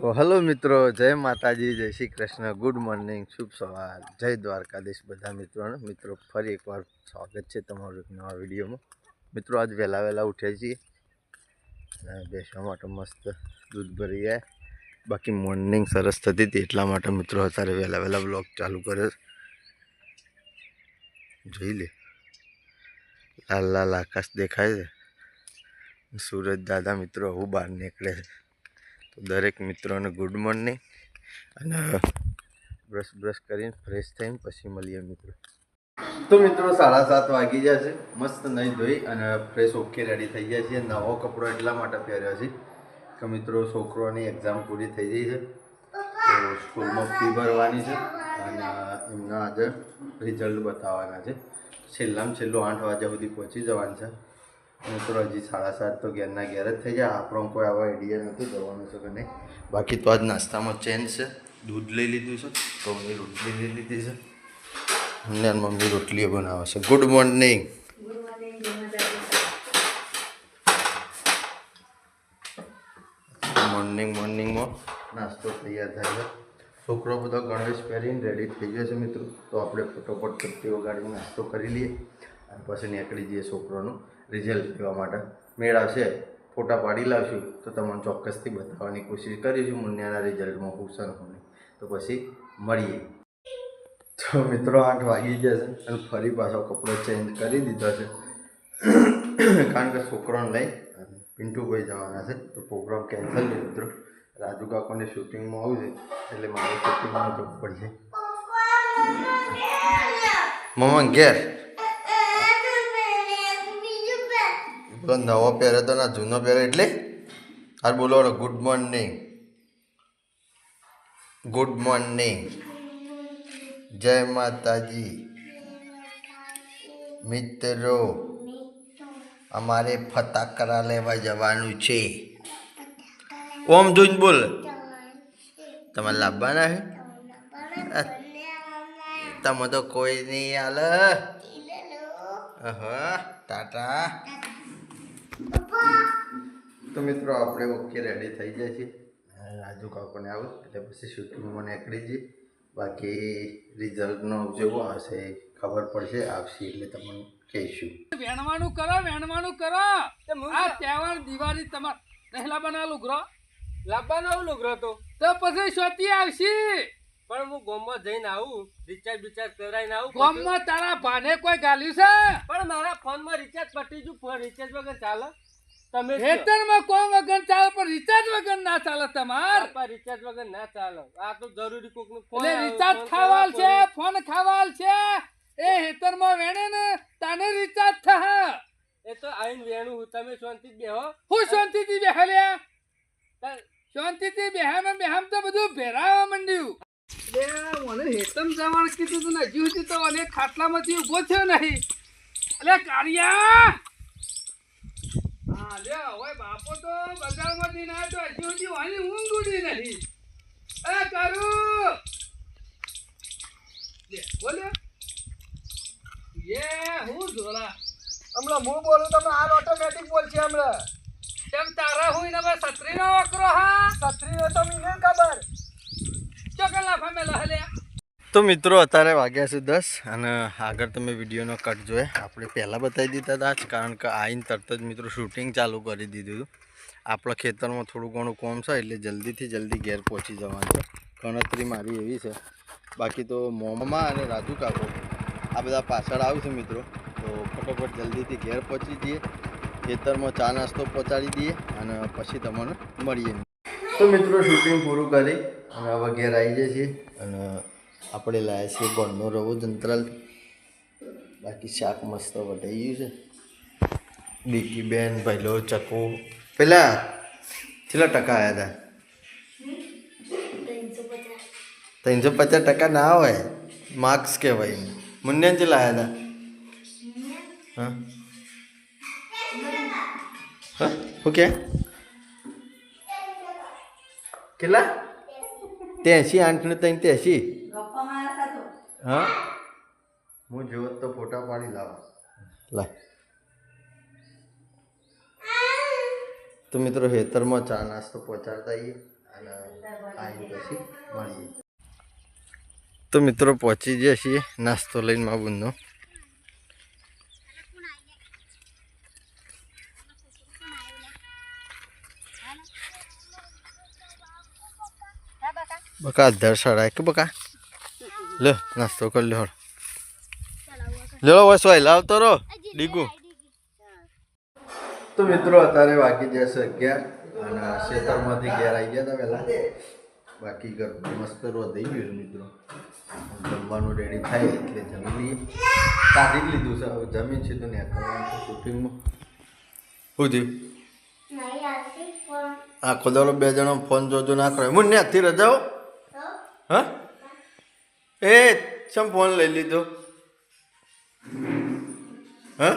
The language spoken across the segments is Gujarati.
તો હલો મિત્રો, જય માતાજી, જય શ્રી કૃષ્ણ, ગુડ મોર્નિંગ, શુભ સવાર, જય દ્વારકાધીશ બધા મિત્રોને. મિત્રો, ફરી એકવાર સ્વાગત છે તમારું એક નવા વિડીયોમાં. મિત્રો, આજ વહેલા વહેલા ઉઠ્યા છીએ અને બેસવા માટે મસ્ત દૂધ ભરી ગયા. બાકી મોર્નિંગ સરસ થતી હતી, એટલા માટે મિત્રો અત્યારે વહેલા વહેલા બ્લોગ ચાલુ કર્યો જોઈ લે, લાલ લાલ આકાશ દેખાય છે. સુરજ દાદા મિત્રો, હું બહાર નીકળે છે. તો દરેક મિત્રોને ગુડ મોર્નિંગ અને બ્રશ બ્રશ કરીને ફ્રેશ થઈને પછી મળીએ મિત્રો. તો મિત્રો, સાડા સાત વાગી જશે મસ્ત નહીં ધોઈ અને ફ્રેશ ઓકે રેડી થઈ ગયા છે નવો કપડો એટલા માટે પહેર્યો છે કે મિત્રો, છોકરોની એક્ઝામ પૂરી થઈ ગઈ છે. તો સ્કૂલમાં ફી ભરવાની છે અને એમના આજે રિઝલ્ટ બતાવવાના છે. છેલ્લામાં છેલ્લું આઠ વાગ્યા સુધી પહોંચી જવાનું છે. મિત્રો હજી સાડા સાત તો ઘેરના ઘેર જ થઈ જાય આપણો કોઈ આવા આઈડિયા નથી જવાનું છે કે નહીં. બાકી તો આજ નાસ્તામાં ચેન્જ છે. દૂધ લઈ લીધું છે. ઘઉંની રોટલી લઈ લીધી છે. અને મમ્મી રોટલીઓ બનાવે છે. ગુડ મોર્નિંગ મોર્નિંગ મોર્નિંગમાં નાસ્તો તૈયાર થાય છે. છોકરો બધો ગણવેશ પહેરીને રેડી થઈ ગયો છે મિત્રો. તો આપણે ફટોફટ ચપટી વગાડીને નાસ્તો કરી લઈએ. અને પછી નીકળી જઈએ છોકરોનું. રિઝલ્ટ લેવા માટે મેળવશે ફોટા પાડી લાવશું તો તમને ચોક્કસથી બતાવવાની કોશિશ કરીશું મુન્યાના રિઝલ્ટમાં હું સર હું તો પછી મળીએ તો મિત્રો આઠ વાગી ગયા છે અને ફરી પાછો કપડો ચેન્જ કરી દીધો છે કારણ કે છોકરાને લઈ પિન્ટુભાઈ જવાના છે તો પ્રોગ્રામ કેન્સલ છે મિત્રો રાજુ કાકોને શૂટિંગમાં આવું છે એટલે મારે શૂટિંગમાં જવું પડશે મમ્મા ઘેર પેલો નવો પહેરે તો ના જૂનો પહેરે એટલે? હાર બોલો ગુડ મોર્નિંગ ગુડ મોર્નિંગ જય માતાજી. મિત્રો અમારે ફટાકડા લેવા જવાનું છે. ઓમ જોઈને બોલ. તમારે લાવવાના છે? તમે તો કોઈ નહીં હાલ. હા ટાટા. તો મિત્રો આપણે ઓકે રેડી થઈ જાય છે રાજુ કાકોને આવું એટલે પછી શૂટિંગમાં નીકળી જઈએ. બાકી રિઝલ્ટનો જેવો હશે ખબર પડશે આવશે એટલે તમને કહીશું. વેણવાનું કરો વેણવાનું કરો. આ તહેવાર દિવાળી તમારે પહેલા બનાવેલું ગ્રહ લાવવાનો આવું ગ્રહ તો. તો પછી શોધી આવશે. પણ હું ગોમમાં જઈને આવું રિચાર્જ બિચાર્જ કરાવીને આવું ગોમમાં તારા ભાને કોઈ ગાલ્યું છે? પણ મારા ફોનમાં રિચાર્જ પટી ગયું ફોન રિચાર્જ વગર ચાલે. તમે ખેતરમાં કોમ વગર ચાલે પણ રિચાર્જ વગર ના ચાલે તમાર? પણ રિચાર્જ વગર ના ચાલે. આ તો જરૂરી કોકનો ફોન રિચાર્જ ખાવાલ છે ફોન. ખાવાલ છે. એ હેતરમાં વેણે ને તાને રિચાર્જ થા એ તો આઈન વેણું હું તમે શાંતિ બેહો. હું શાંતિથી બેહલ્યા શાંતિથી બેહામ બેહામ તો બધું ભેરાવા માંડ્યું. મને જવાનું કીધું તું ને, હજી સુધી તો મને ખાટલામાંથી થયો નહીં. અલે કારિયા હવે બાપો તો બજારમાંથી ના તો હું જોલા હમણાં હું બોલું તમે આ ઓટોમેટિક બોલશે હમણાં. તેમ તારા હું ને હવે છત્રીનો વકરો, હા? છત્રીનો તો મને ખબર. તો મિત્રો, અત્યારે વાગ્યા છે દસ અને આગળ તમે વિડીયોનો કટ જોઈએ આપણે પહેલાં બતાવી દીધા હતા જ, કારણ કે આવીને તરત જ મિત્રો શૂટિંગ ચાલુ કરી દીધું હતું. આપણા ખેતરમાં થોડું ઘણું કોમ છે, એટલે જલ્દીથી જલ્દી ઘેર પહોંચી જવાનું છે. ગણતરી મારી એવી છે. બાકી તો મોમા અને રાજુ કાકો, આ બધા પાછળ આવશે મિત્રો. તો ફટોફટ જલ્દીથી ઘેર પહોંચી જઈએ. ખેતરમાં ચા નાસ્તો પહોંચાડી દઈએ અને પછી તમને મળીએ તો મિત્રો શૂટિંગ પૂરું કરી અને હવે ઘેર આવી જાય છે અને આપણે લાયા છીએ ગોળનો રવો જંતરાલ. બાકી શાક મસ્ત વટાઈ ગયું છે. બીકી બેન પહેલો ચકો. પેલા કેટલા ટકા આવ્યા હતા ત્રણસો પચાસ. ટકા ના હોય. માર્ક્સ કહેવાય મુન્યાન ચેલા આવ્યા હતા હા. હા? ઓકે કેટલા? ત્યાંસી આઠ ને ત્રણ ત્યાંસી હા? હું જો તો ફોટા પાડી લાવ. લા તો મિત્રો હેતરમાં ચા નાસ્તો પહોંચાડતા આવીએ અને આવીને પછી મળીએ. તો મિત્રો પહોંચી જઈએ છીએ નાસ્તો લઈને મા બુનનો બકા અધાર સડાય કે બકા લે નાસ્તો કરી લે બસ ભાઈ લાવતો રહો ડીગું તો મિત્રો અત્યારે વાગી જશે અગિયાર અને ખેતરમાંથી ઘેર આવી ગયા હતા પહેલાં બાકી ઘર મસ્ત થઈ ગયું મિત્રો જમવાનું રેડી થાય એટલે જમી લઈએ। કાઢી જ લીધું છે હવે જમીન છે તો ત્યાં કરવાનું છે શૂટિંગમાં શું થયું? આખો દાડો બે જણો ફોન જોજો ના એમ હું ત્યાંથી રજાઓ હા? એ, ચમ ફોન લઈ લીધો? હા?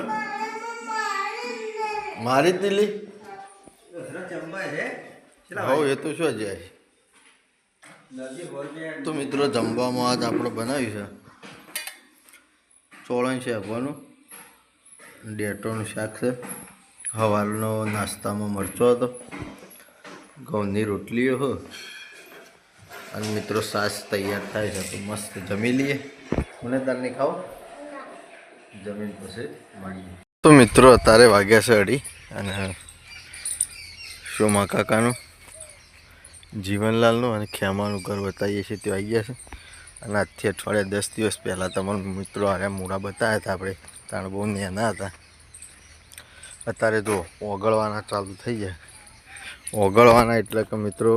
મારી જ દિલ્હી હવ એ તો શું જાય તો મિત્રો, જમવામાં આજ આપણે બનાવ્યું છે. ચોળણ છે હવાનું ડેટોનું શાક છે. હવારનો નાસ્તામાં મરચો હતો. ઘઉંની રોટલીઓ, હો. અને મિત્રો સાસ તૈયાર થાય છે, તો મસ્ત જમી લઈએ. મને તારને ખાઓ. જમીન પછી મળીએ તો મિત્રો અત્યારે વાગ્યા છે અઢી અને શોમા કાકાનું જીવનલાલનું અને ખેમાનું ઘર બતાવીએ છીએ તે આવી ગયા છે. અને આજથી અઠવાડિયા દસ દિવસ પહેલાં તમારા મિત્રો આર્યા મૂળા બતાવ્યા હતા આપણે. તાણ બહુ નાના હતા. અત્યારે જો ઓગળવાના ચાલુ થઈ જાય ઓગળવાના એટલે કે મિત્રો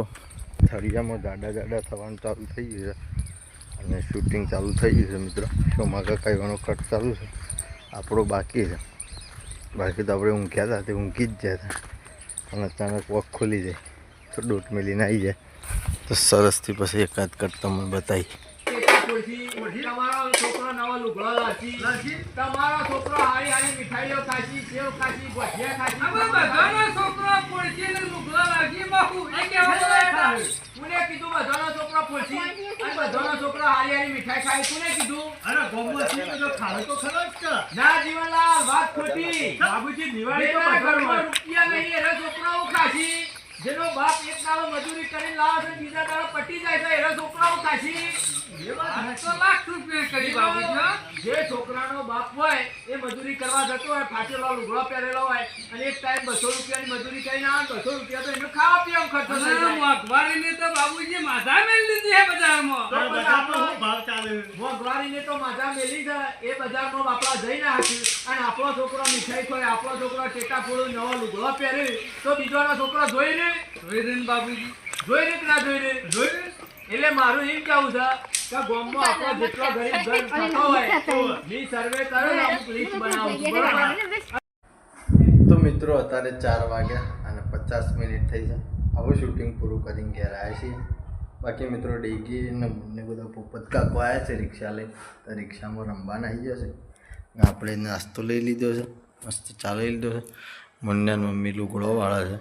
થળિયામાં જાડા જાડા થવાનું ચાલુ થઈ ગયું છે. અને શૂટિંગ ચાલુ થઈ ગયું છે, મિત્રો. શોમાં કાકા એવાનો કટ ચાલુ છે. આપણો બાકી છે. બાકી તો આપણે ઊંઘ્યા હતા, તે ઊંઘી જ ગયા હતા. અને અચાનક વોક ખોલી જાય. તો ડોટ મેલીને આવી જાય. તો સરસથી પછી એકાદ કટ તમને બતાવી છોકરો નવો લુગડો લાગી તમારો છોકરો હારી હારી મીઠાઈઓ ખાશી સેવ ખાશી ભજીયા ખાશી બધાનો છોકરો પડશે ને લુગડા લાગી બાપુ એ લાગે? કોને કીધું બધાનો છોકરો ફૂલસી અને બધાનો છોકરો હારી હારી મીઠાઈ ખાય કોને કીધું? અરે ગોમો છે તો ખાવે તો ખરો જ ના જીવનલાલ વાત ખોટી. બાબુજી દિવાળી તો જેના રૂપિયા નહીં એના છોકરાઓ ખાશી જેનો બાપ એક દાડો મજૂરી કરીને લાવે છે બીજા દાડો પટી જાય છે એના છોકરાઓ ખાશી તો લાખ રૂપિયા કરી બાપુજી જે છોકરાનો બાપ હોય એ મજૂરી કરવા જતો હોય ફાટેલો લુગડો પહેરેલો હોય અને એક ટાઈમ બસો રૂપિયાની મજૂરી કરીને આવે બસો રૂપિયા તો એનો ખાવા ખર્ચો મોંઘવારીને તો બાબુજી માથા મેલી છે બજારમાં. અરે બજારમાં શું ભાવ ચાલે? મોંઘવારીને તો માથા મેલી છે એ બજારમાં બાપડા જઈને હાથી અને આપણો છોકરો મીઠાઈ ખોય આપણો છોકરો ટેટા ફોડો નવો લુગડો પહેરે તો બીજોનો છોકરો જોઈ ને જોઈ ને બાબુજી. જોઈ ને કે ના જોઈ ને જોઈ દે. એટલે મારું એમ કેવું છે કે ગોમમાં આપણો જેટલો ગરીબ ઘર થતો હોયની સર્વે કરો ને અમુક લિસ્ટ બનાવું બરાબર? તો મિત્રો અત્યારે ચાર વાગ્યા અને પચાસ મિનિટ થઈ છે. હવે શૂટિંગ પૂરું કરીને ઘેર આવ્યા છીએ. બાકી મિત્રો ડેગી ને મને બધા પોપત કાકો આવ્યા છે રિક્ષા લઈ તો રિક્ષામાં રમવાના આવી જશે ને આપણે નાસ્તો લઈ લીધો છે. મસ્ત ચાલી લીધો છે. મુન્ને મમ્મી લુગડો વાળા છે.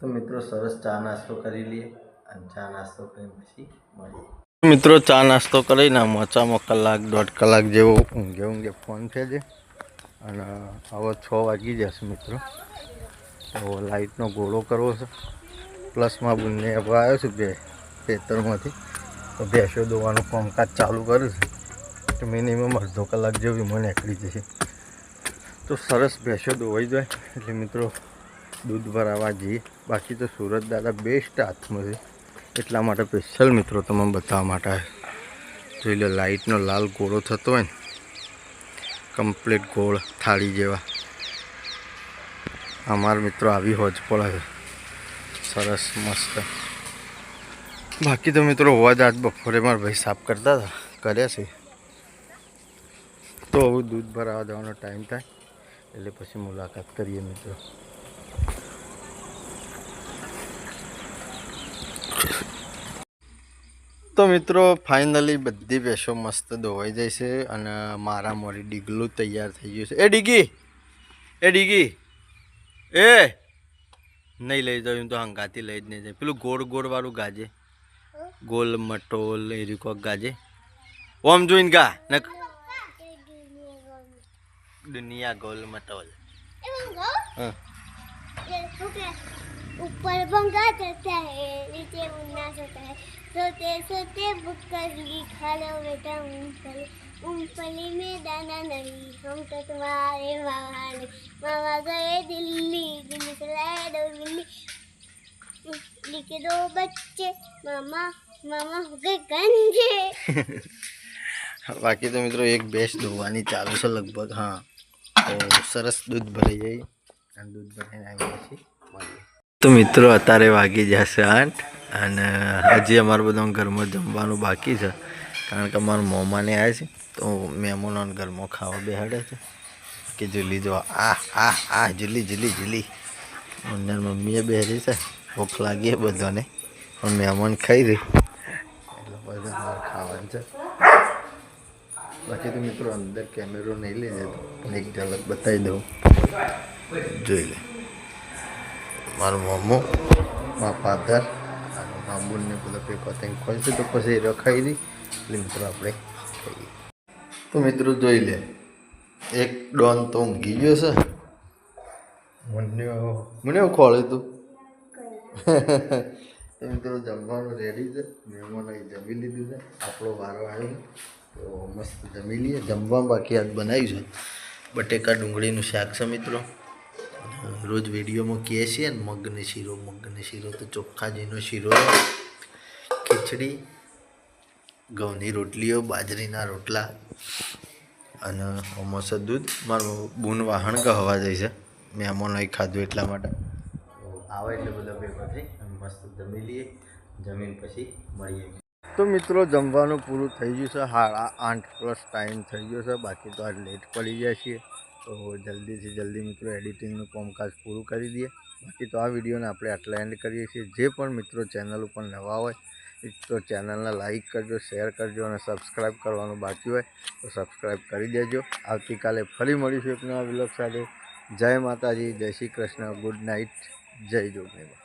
તો મિત્રો સરસ ચા નાસ્તો કરી લઈએ અને ચા નાસ્તો કરીને પછી મળીએ. મિત્રો, ચા નાસ્તો કરીને મોચામાં કલાક, દોઢ કલાક જેવો ઊંઘે ઊંઘે ફોન છે જે. અને હવે છ વાગી જશે મિત્રો. તો લાઇટનો ગોળો કરવો છે. પ્લસમાં બંને હવે આવ્યો છું બે, ખેતરમાંથી. તો ભેંસો દોવાનું કામકાજ ચાલુ કર્યું છે. તો મિનિમમ અડધો કલાક જેવી મને નીકળી જશે. તો સરસ ભેંસો દોવાઈ જાય. એટલે મિત્રો દૂધ ભરાવા જઈએ. બાકી તો સુરત દાદા બેસ્ટ હાથમાં છે. એટલા માટે સ્પેશિયલ મિત્રો તમને બતાવવા માટે જોઈ લો લાઇટનો લાલ ગોળો થતો હોય ને. કમ્પ્લીટ ગોળ થાળી જેવા. અમારા મિત્રો આવી હોજ પડે સરસ, મસ્ત. બાકી તો મિત્રો હોવા જ આજ બપોરે મારા ભાઈ સાફ કરતા હતા, કર્યા છે. તો હવે દૂધ ભરાવા જવાનો ટાઈમ થાય. એટલે પછી મુલાકાત કરીએ મિત્રો. તો મિત્રો ફાઇનલી બધી ભેંસો મસ્ત ધોવાઈ જાય છે અને મારા મોરી ડીગલું તૈયાર થઈ ગયું છે. એ ડીગી! એ ડીગી! એ! નહીં લઈ જાઉં તો હંગાથી લઈ જ નહીં જાય. પેલું ગોળ ગોળવાળું ગાજે. ગોલ મટોલ એ રીકો ગાજે. ઓમ જોઈને ગા ને દુનિયા ગોલ મટોલ. હા. ऊपर भंगा चढ़ता है नीचे मुन्ना सोता है सोते सोते बुक्कली खा लो बेटा मूंगफली मूंगफली में दाना नहीं हम तो तुम्हारे मामा नहीं मामा गए दिल्ली दिल्ली से लाए दो बिल्ली बिल्ली के दो बच्चे मामा मामा हो गए गंजे બાકી તો મિત્રો એક ભેંસ ધોવાની ચાલુ છે લગભગ હા તો સરસ દૂધ ભરાઈ જાય દૂધ ભરાઈને આવી પછી તો મિત્રો, અત્યારે વાગી જશે આઠ અને હજી અમારે બધા ઘરમાં જમવાનું બાકી છે. કારણ કે અમારા મોમાને આવ્યા છે. તો મહેમાનોને ઘરમાં ખાવા બેહાડે છે. કે જુલી જો આ આ આ જુલી જુલી જુલી અને મમ્મીએ બેહરી છે. ભૂખ લાગી બધાને. પણ મહેમાન ખાઈ રહી. એટલે બધા ખાવાનું છે. બાકી તો મિત્રો, અંદર કેમેરો નહીં લઈ જતો પણ એક ઝલક બતાવી દઉં. જોઈ લે. મારો મમ્મો મારા ફાધર અને બાંબુને બધા પેકો ત્યાં ખોલશે તો પછી રખાઈ દઈ એટલે મિત્રો આપણે ખાઈએ. તો મિત્રો જોઈ લે, એક ડોન તો ઊંઘી ગયો છે. મને મને એવું તું. તો મિત્રો જમવાનું રેડી છે. અહીં જમી લીધું છે. આપણો વારો આવ્યો તો મસ્ત જમી લઈએ. જમવા બાકી આજ બનાવ્યું છે. બટેકા ડુંગળીનું શાક છે મિત્રો. રોજ વિડીયોમાં કહે છીએ ને મગને શીરો મગને શીરો તો ચોખ્ખાજીનો શીરો ખીચડી ઘઉંની રોટલીઓ બાજરીના રોટલા અને અમોસ દૂધ. મારું બૂન વાહણ કહવા જાય છે. મહેમાનો નહીં ખાધું એટલા માટે. આવે એટલે બધા ભેગા થઈ અને મસ્ત જમી લઈએ. જમીન પછી મળીએ. તો મિત્રો જમવાનું પૂરું થઈ ગયું છે. સાડા આઠ પ્લસ ટાઈમ થઈ ગયો છે. બાકી તો આજ લેટ પડી જાય છીએ. તો જલ્દીથી જલ્દી મિત્રો એડિટિંગનું કામકાજ પૂરું કરી દઈએ. બાકી તો આ વિડીયોને આપણે આટલા એન્ડ કરીએ છીએ. જે પણ મિત્રો ચેનલ ઉપર નવા હોય, તો ચેનલને લાઈક કરજો શેર કરજો અને સબસ્ક્રાઈબ કરવાનું બાકી હોય, તો સબસ્ક્રાઈબ કરી દેજો. આવતીકાલે ફરી મળીશું એક નવા વિલોક સાથે. જય માતાજી, જય શ્રી કૃષ્ણ. ગુડ નાઇટ જય જોગનેબા.